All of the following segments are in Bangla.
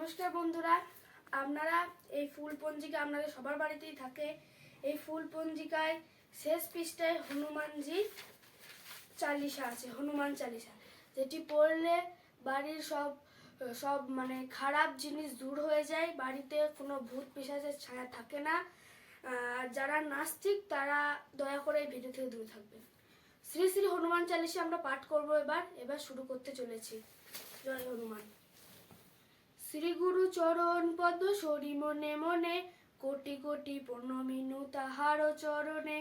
নমস্কার বন্ধুরা। আপনারা এই ফুল পঞ্জিকা আপনাদের সবার বাড়িতেই থাকে। এই ফুল পঞ্জিকায় শেষ পৃষ্ঠায় হনুমানজি চালিসা আছে, হনুমান চালিসা যেটি পড়লে বাড়ির সব সব মানে খারাপ জিনিস দূর হয়ে যায়, বাড়িতে কোনো ভূত পিশাচের ছায়া থাকে না। যারা নাস্তিক, তারা দয়া করে এই ভিডিও থেকে দূরে থাকবেন। শ্রী শ্রী হনুমান চালিসা আমরা পাঠ করব এবার। এবার শুরু করতে চলেছি। জয় হনুমান। শ্রী গুরু চরণ পদ্ম সরি মনে মনে, কোটি কোটি প্রণমিনু তাহার চরণে।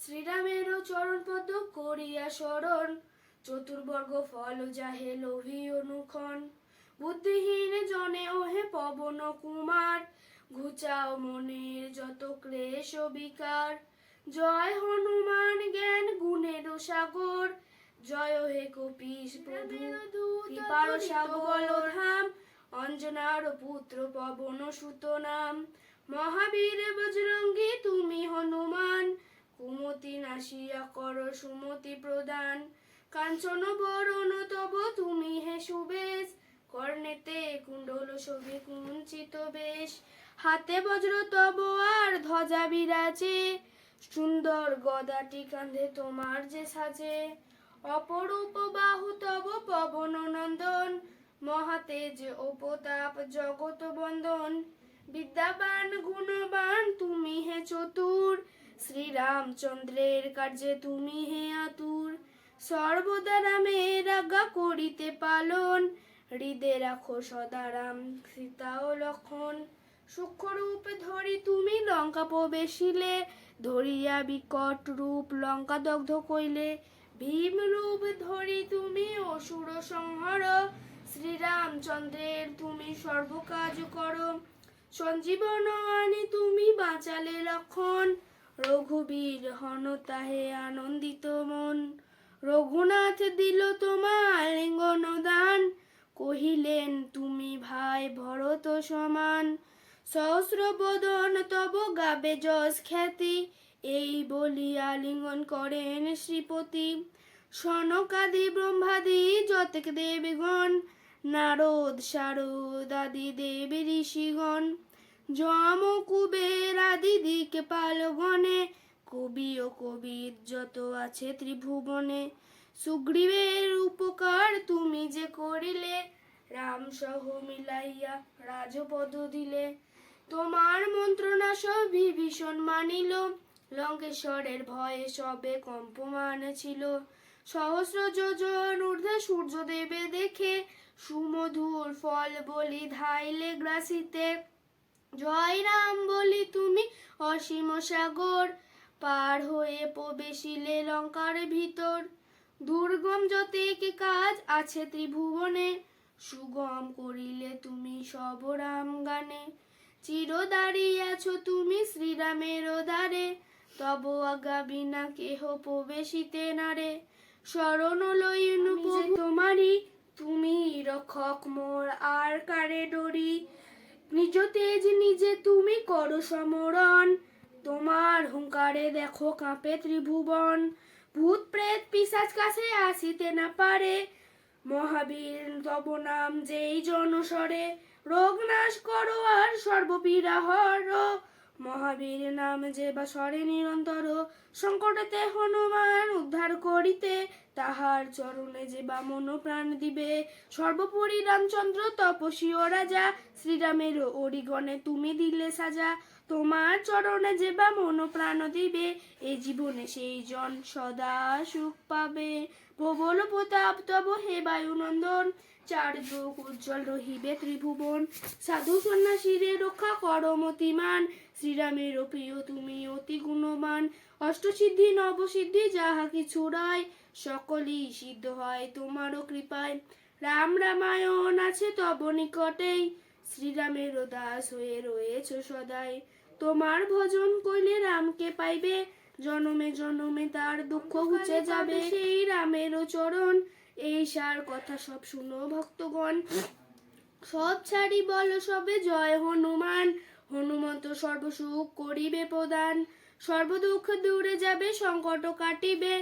শ্রীরামেরও চরণ পদ্ম করিয়া স্মরণ চতুর্বর্গ ফল যাহে লোভী অনুক্ষণ। বুদ্ধিহীন জনে ওহে পবন কুমার, ঘুচাও মনের যত ক্লেশ বিকার। জয় হনুমান জ্ঞান গুণের সাগর, জয় হে কপিস প্রভু, কৃপার সাগর ধাম। অঞ্জনার পুত্র পবন সুত নাম। মহাবীর বজরঙ্গী, তুমি হনুমান। কুমতি নাসিয়া কর, সুমতি প্রদান। কাঞ্চন বরণ, তব তুমি হে সুবেশ। কর্ণেতে কুণ্ডল শোভে কুঞ্চিত বেশ। হাতে বজ্র, তব আর ধ্বজা বিরাজে। সুন্দর গদাটি কাঁধে তোমার যে সাজে। অপরূপ বাহু, তব পবন নন্দন মহাতেজ ও প্রতাপ জগত বন্দন, বিদ্যাবান, গুণবান, তুমি হে চতুর। শ্রীরামচন্দ্রের কার্যে তুমি হে আতুর। সর্বদা রামের আজ্ঞা করিতে পালন। হৃদে রাখো সদারাম সীতা ও লক্ষণ। সূক্ষ্মরূপ ধরি তুমি লঙ্কা প্রবেশিলে, ধরিয়া বিকট রূপ লঙ্কা দগ্ধ কইলে। ভীম রূপ ধরি তুমি অসুর সংহর শ্রীরামচন্দ্রের তুমি সর্বকাজ করো। সঞ্জীবন আনি তুমি বাঁচালে লক্ষণ। রঘুবীর হন তাহে আনন্দিত মন। রঘুনাথ দিল তোমার লিঙ্গন দান কহিলেন, তুমি ভাই ভরত সমান। সহস্র বদন তব গাবে যশ খ্যাতি। এই বলিয়া লিঙ্গন করেন শ্রীপতি। সনকাদি ব্রহ্মাদি যতেক দেবগণ। নারদ শারদ আদি দেব ঋষিগণ যম কুবের আদি দিক পালগণে, কবি ও কবির যত আছে ত্রিভুবনে, সুগ্রীবের উপকার তুমি যে করিলে রাম সহ মিলাইয়া রাজপদ দিলে। তোমার মন্ত্রণা সব বিভীষণ মানিল, লঙ্কেশ্বরের ভয়ে সবে কম্পমান ছিল। সহস্র যোজন ঊর্ধ্বে সূর্য দেবে দেখে সুমধুর ফল বলি ধাইলে গ্রাসিতে। জয় রাম বলি তুমি অসীম সাগর পার হয়ে প্রবেশিলে লঙ্কার ভিতর। দুর্গম যতেক কাজ আছে ত্রিভুবনে সুগম করিলে তুমি সব রাম গানে। চির দাঁড়িয়েছো তুমি শ্রীরামের দ্বারে তব আজ্ঞা বিনা কেহ প্রবেশিতে নারে। শরণ লইন প্রভু তোমারি তুমি রক্ষক মোর আর কারে ডরি? নিজ তেজ নিজে তুমি করো সমরণ। তোমার হুঙ্কারে দেখো কাঁপে ত্রিভুবন। ভূত প্রেত পিসাজ কাছে আসিতে না পারে। মহাবীর তব নাম যেই জনস্বরে রোগ নাশ করো আর সর্বপীড়া হর। মহাবীর নাম যে বা স্বরে নিরন্তর, সংকটেতে হনুমান উদ্ধার করিতে তাহার চরণে যে বা মন প্রাণ দিবে। সর্বোপরি রামচন্দ্র তপসী ও রাজা, শ্রীরামের অরিগণে তুমি দিলে সাজা। তোমার চরণে যে বা মন প্রাণ দিবে এই জীবনে সেই জন সদা সুখ পাবে। প্রবল প্রতাপ তব হে বায়ুনন্দন, চার যুগ উজ্জ্বল রহিবে ত্রিভুবন। সাধু সন্ন্যাসীরে রক্ষা কর মতিমান, শ্রীরামের প্রিয় তুমি অতি গুণবান। অষ্টসিদ্ধি, নবসিদ্ধি যাহা কিছু রায়, সকলই সিদ্ধ হয় তোমারও কৃপায়। রাম রামায়ণ আছে তব নিকটেই, শ্রীরামের দাস হয়ে রয়েছ সদাই। তোমার ভজন কইলে রামকে পাইবে। জনমে জনমে তার দুঃখ ঘুচে যাবে। সেই রামেরও চরণ এই সার কথা সব শুনো ভক্তগণ। সব ছাড়ি বলো সবে জয় হনুমান। হনুমন্ত সর্বসুখ করিবে প্রদান। সর্বদুঃখ দূরে যাবে, সংকট কাটিবে।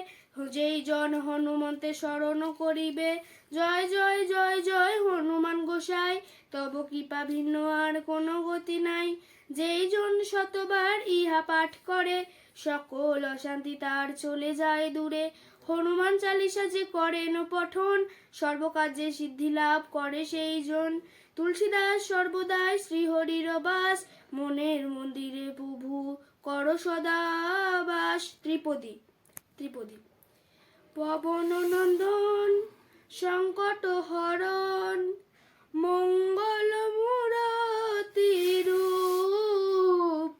যেই জন হনুমন্তে স্মরণ করিবে, জয় জয় জয় জয় হনুমান গোসাই। তব কৃপা ভিন্ন আর কোনো গতি নাই। যেই জন শতবার ইহা পাঠ করে, সকল অশান্তি তার চলে যায় দূরে। হনুমান চালিসা যে করেন পঠন সর্বকার্যে সিদ্ধি লাভ করে সেই জন তুলসীদাস সর্বদাই শ্রীহরির বাস, মনের মন্দিরে প্রভু কর সদাবাস ত্রিপদী ত্রিপদী। পবন নন্দন সংকট হরণ মঙ্গল মূরতি রূপ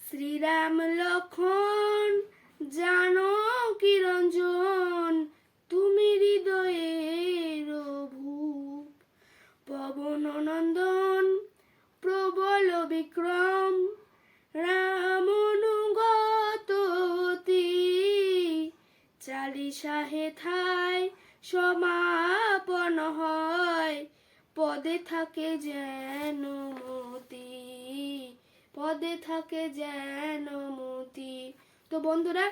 শ্রীরাম লক্ষণ জানকী রঞ্জন তুমি হৃদয়ের ভূপ পবন নন্দন প্রবল বিক্রম রামনুগত চালিশা থাই সমাপন হয়। পদে থাকে যেন মতি পদে থাকে যেন মতি। তো বন্ধুরা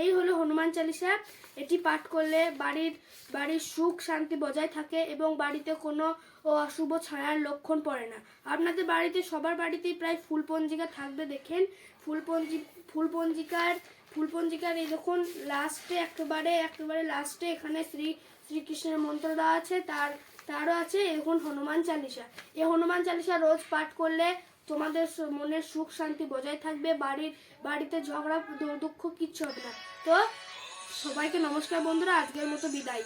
এই হলো হনুমান চালিসা। এটি পাঠ করলে বাড়ির বাড়ির সুখ শান্তি বজায় থাকে এবং বাড়িতে কোনো অশুভ ছায়ার লক্ষণ পড়ে না। আপনাদের বাড়িতে, সবার বাড়িতেই প্রায় ফুলপঞ্জিকা থাকবে, দেখেন। ফুল ফুলপঞ্জিকার ফুল পঞ্জিকার ফুল পঞ্জিকার এই দেখুন লাস্টে একেবারে একেবারে লাস্টে এখানে শ্রী, শ্রীকৃষ্ণের মন্ত্র দেওয়া আছে, তার, তারও আছে এখন হনুমান চালিসা। এই হনুমান চালিসা রোজ পাঠ করলে তোমাদের মনের সুখ শান্তি বজায় থাকবে, বাড়ির, বাড়িতে ঝগড়া দুঃখ কিচ্ছু হবে না। তো সবাইকে নমস্কার বন্ধুরা, আজকের মতো বিদায়।